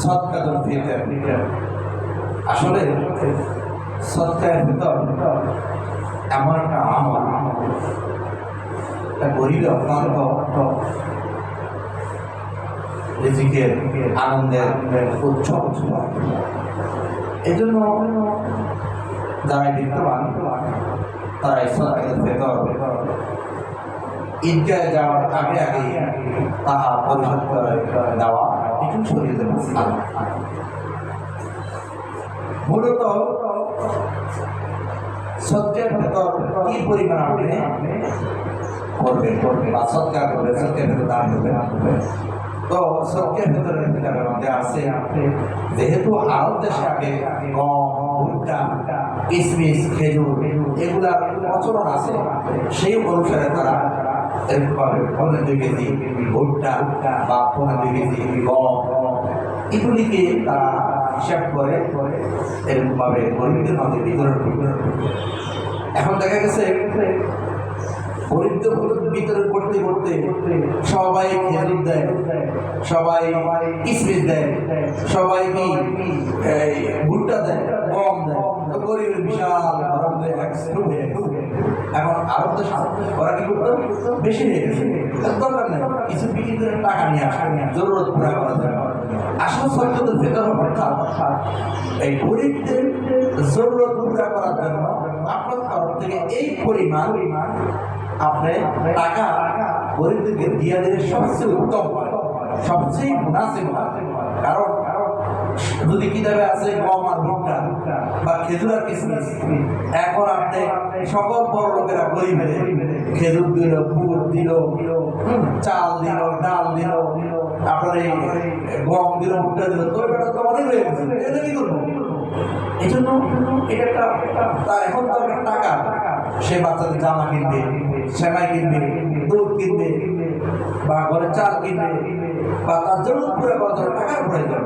সৎকাতুল ফিতর আসলে সৎকার ফিতর এমন একটা আমল। একটা গরিব অত্যন্ত রিজিকের আনন্দের উৎসব এই জন্য যারা বিদ্যমান তারা সৎকাতুল ফিতর ঈদগায় যাওয়ার আগে আগে তাহা পরিশোধ করে দেওয়া মূলত সত্যের ভেতর কি পরিমাণ আপনি করবেন বা সৎকার করবেন, সত্যের ভেতর দান করবেন? তো সত্যের ভেতরে কিতাবের মধ্যে আছে, যেহেতু আরব দেশে আগে গম, ভুট্টা কিশমিশ খেজুর এগুলার প্রচলন আছে, সেই অনুসারে তারা এরকমভাবে পনেরো দুই ভুট্টা বা পনেরো গম, এগুলিকে তারা হিসাব করে এরকমভাবে গরিবদের মধ্যে বিতরণ এখন দেখা গেছে গরিবদের বিতরণ করতে করতে সবাই খেজুর দেয়, সবাই কিসমিস দেয়, সবাই কি ভুট্টা দেয়, গম দেয়। গরিবের বিশাল হয়ে গেছে। এখন আরব দেশ ওরা কি করতো? বেশি হয়ে গেছে দরকার নেই। কিছু বিক্রি করে টাকা নিয়ে আসে। জরুরত পুরা করা যায়। আসল সত্যদের ভেতর অর্থাৎ এই গরিবদের জরুরত পুরা করার জন্য আপনার তরফ থেকে এই পরিমাণ আপনি টাকা গরিবদেরকে দিয়ে দিলে সবচেয়ে উত্তম হয়। সবচেয়ে মুনাসিব হয়। কারণ যদি কি কিতাবে আছে গম আর ভুট্টা বা খেজুর আর কিসমিস এখন আপনি সকল বড় লোকেরা গরিবের খেজুর দিল, গুড় দিল, চাল দিল, ডাল দিল আপনার এই গম দিল, ভুট্টা দিল তো এটা তো অনেক হয়ে গেছে এটা কি করব? এই জন্য এটা তার এখন তো একটা টাকা, সে বাচ্চাদের জামা কিনবে, সেমাই কিনবে, দুধ কিনবে, বা ঘরে চাল কিনবে, বা তার জন্য পুরো জন্য টাকার প্রয়োজন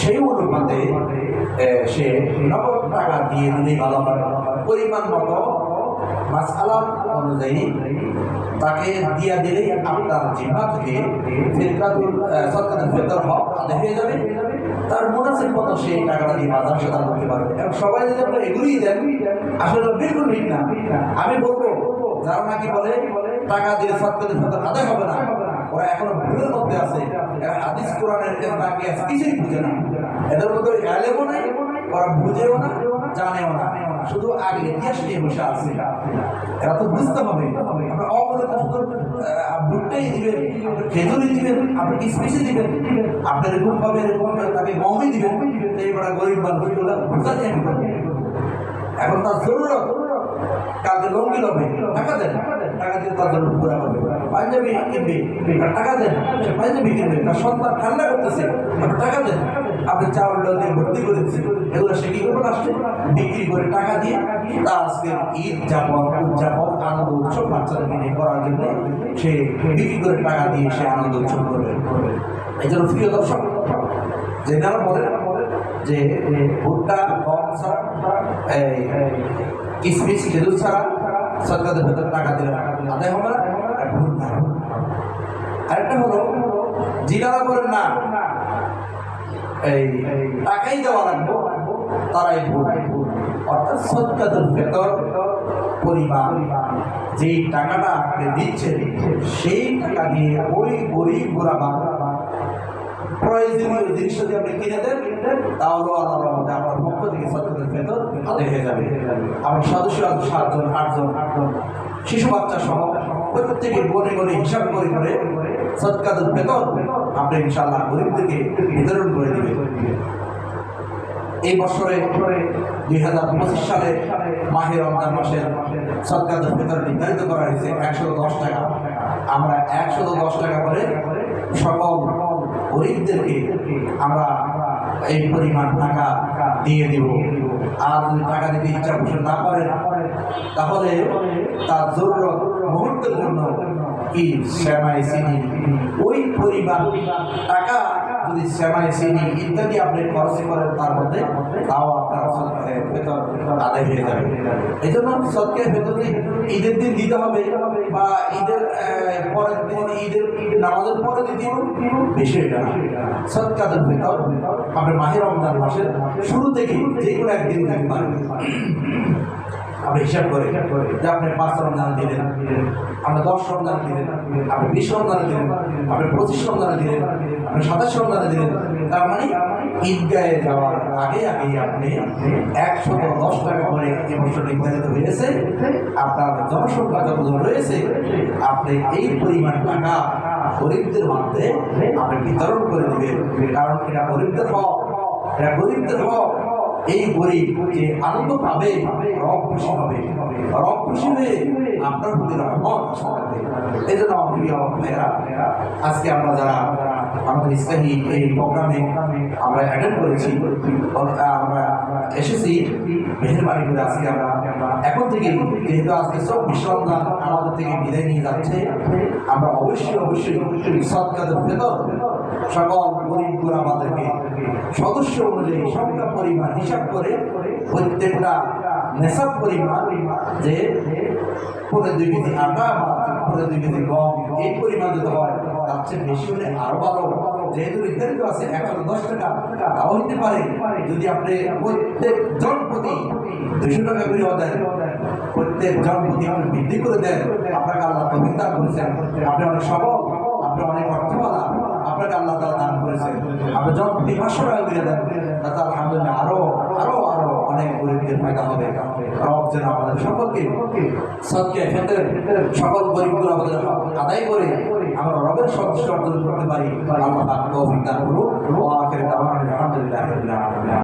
সেই অনুপাতে সে নগদ টাকা দিয়ে দিলেই ভালো হয় পরিমাণ মতো মাস আলাম অনুযায়ী তাকে দিয়া দিলেই আপনার জিম্মা থেকে ফিরকাতুল সরকারের ভেতর হক আদায় হয়ে যাবে। তার মুনাসিব মতো সেই টাকাটা দিয়ে বাজার সদান করতে পারবে। এবং সবাই যদি আপনারা এগুলিই দেন, আসলে বিলকুল ঠিক না। আমি বলব, যারা নাকি বলে, টাকা দিয়ে সরকারের ভেতর আদায় হবে না ওরা এখনও ভুলের মধ্যে আছে। এরা হাদিস, কোরআনের এর বাকি আছে, কিছুই বুঝে না। এদের মধ্যে এলেমও নাই, ওরা বুঝেও না, জানেও না। শুধু আগে ইতিহাস নিয়ে বসে আছে। এরা তো বুঝতে হবে। আমরা অবলে শুধু ভুট্টাই দিবেন, খেজুরই দিবেন, আপনি কিসমিসই দিবেন। আপনি এরকম ভাবে, এরকম তাকে গমই দিবেন এইবার গরিব মানুষগুলো বোঝা যায় না। এখন তার জরুরত, কালকে লঙ্গি লবে, টাকা দেন, টাকা দিয়ে তার জন্য পুরা হবে। পাঞ্জাবি টাকা দেন, সে পাঞ্জাবি কিনবে তার সন্তান ঠান্ডা করতেছে আপনি টাকা দেন। আপনি চাউল ডাল দিয়ে ভর্তি করে দিচ্ছেন এগুলো সে কি করবেন আসছে? বিক্রি করে টাকা দিয়ে তা আজকে ঈদ যাপন উদযাপন, আনন্দ উৎসব বাচ্চাদেরকে নিয়ে করার জন্য সে বিক্রি করে টাকা দিয়ে সে আনন্দ উৎসব করবে। এই জন্য প্রিয় দর্শক, যে যারা বলেন যে ভুট্টা, গম ছাড়া কিসমিস, খেজুর ছাড়া সরকারের ভেতরে টাকা দিলে আদায় হবে না। ভুল না আরেকটা হলো যিনারা বলেন না। এই টাকাই দেওয়া লাগবে, তারাই ভুল। অর্থাৎ সৎকাতুল ভেতর পরিমাণ। যেই টাকাটা আপনি দিচ্ছেন, সেই টাকা দিয়ে ওই গরিব গোড়া প্রয়োজনীয় জিনিস যদি আপনি কিনে দেন, তাহলে আল্লাহর মধ্যে আমার পক্ষ থেকে সত্যদের ভেতর আদায় হয়ে যাবে। আমার সদস্য সাতজন, আটজন আটজন শিশু বাচ্চা সহ প্রত্যেকে গনে গনে হিসাব করে করে সৎকাদের ভেতর আপনি ইনশাআল্লাহ গরিবদেরকে বিতরণ করে দিবেন এই বছরে দুই হাজার পঁচিশ সালে মাহের রমজান মাসের সরকারের ভেতর নির্ধারিত করা হয়েছে একশো দশ টাকা। আমরা একশো দশ টাকা করে সকল গরিবদেরকে আমরা এই পরিমাণ টাকা দিয়ে দেব। আর যদি টাকা দিতে ইচ্ছা পোষণ না করেন, তাহলে তার জরুরত মুহূর্তের জন্য কি শ্যামাই চিনি ওই পরিমাণ টাকা যদি শ্যামাই চিনি ইত্যাদি আপনি খরচ করেন, তার মধ্যে তাও আপনার ফেতর আদায় হয়ে যাবে। এই জন্য সৎকার ফেতর যে ঈদের দিন দিতে হবে বা ঈদের পরের দিন, ঈদের নামাজের পরে দিতে হবে বিষয়টা সৎকারের ফেতর আপনার মাহের রমজান মাসের শুরু থেকে যে কোনো একদিন দিতে পারেন। আপনি হিসাব করে যে আপনি পাঁচ রমজান দিলেন, আপনি দশ রমজান দিলেন, আপনি বিশ রমজানে দিলেন, আপনি পঁচিশ রমজানে দিলেন, আপনি সাতাশ রমজানে দিলেন, তার মানে ঈদগাহে যাওয়ার আগে আগে আপনি একশো দশ টাকা করে এবছর নির্ধারিত হয়েছে, আপনার জনসংখ্যা যতজন রয়েছে, আপনি এই পরিমাণ টাকা গরিবদের মধ্যে আপনি বিতরণ করে দেবেন। কারণ এটা গরিবদের হক, এটা গরিবদের হক। এই গরিব যে আনন্দ পাবে, রব খুশি হবে। রব খুশি হয়ে আপনার প্রতি রহমত এই জন্য প্রিয় ভাইয়েরা, আজকে আমরা যারা আমাদের ইসলামী এই প্রোগ্রামে আমরা অ্যাটেন্ড করেছি। আমরা এসেছি। মেহরবানি করে আজকে আমরা এখন থেকে যেহেতু আজকে সব বিশ্বরঞ্জন আমাদের থেকে বিদায় নিয়ে যাচ্ছে। আমরা অবশ্যই অবশ্যই সৎকাদের ভেতর সকল গরিবগুলো আমাদেরকে সদস্য অনুযায়ী সংখ্যা, পরিমাণ হিসাব করে প্রত্যেকটা নেশাব পরিমাণ যে পনেরো দুই কেজি আটা তার বৃদ্ধি করে দেন। আপনাকে আল্লাহ করেছেন। আপনি অনেক সবল, আপনি অনেক অর্থওয়ালা, আপনাকে আল্লাহ তালা দান করেছেন। আপনি প্রতি পাঁচশো টাকা করে দেন। তাতে আলহামদুলিল্লাহ আরও আরও আরও গরিবদের ফায়দা হবে রব যেন আমাদের সকলকে সবকে ফেতের সকল গরিবগুলো আমাদের হক আদায় করে আমরা রবের সদস্য অর্জন করতে পারি। আল্লাহ তার তৌফিক দান করুন ও আখেরে দাওয়ান আলহামদুলিল্লাহ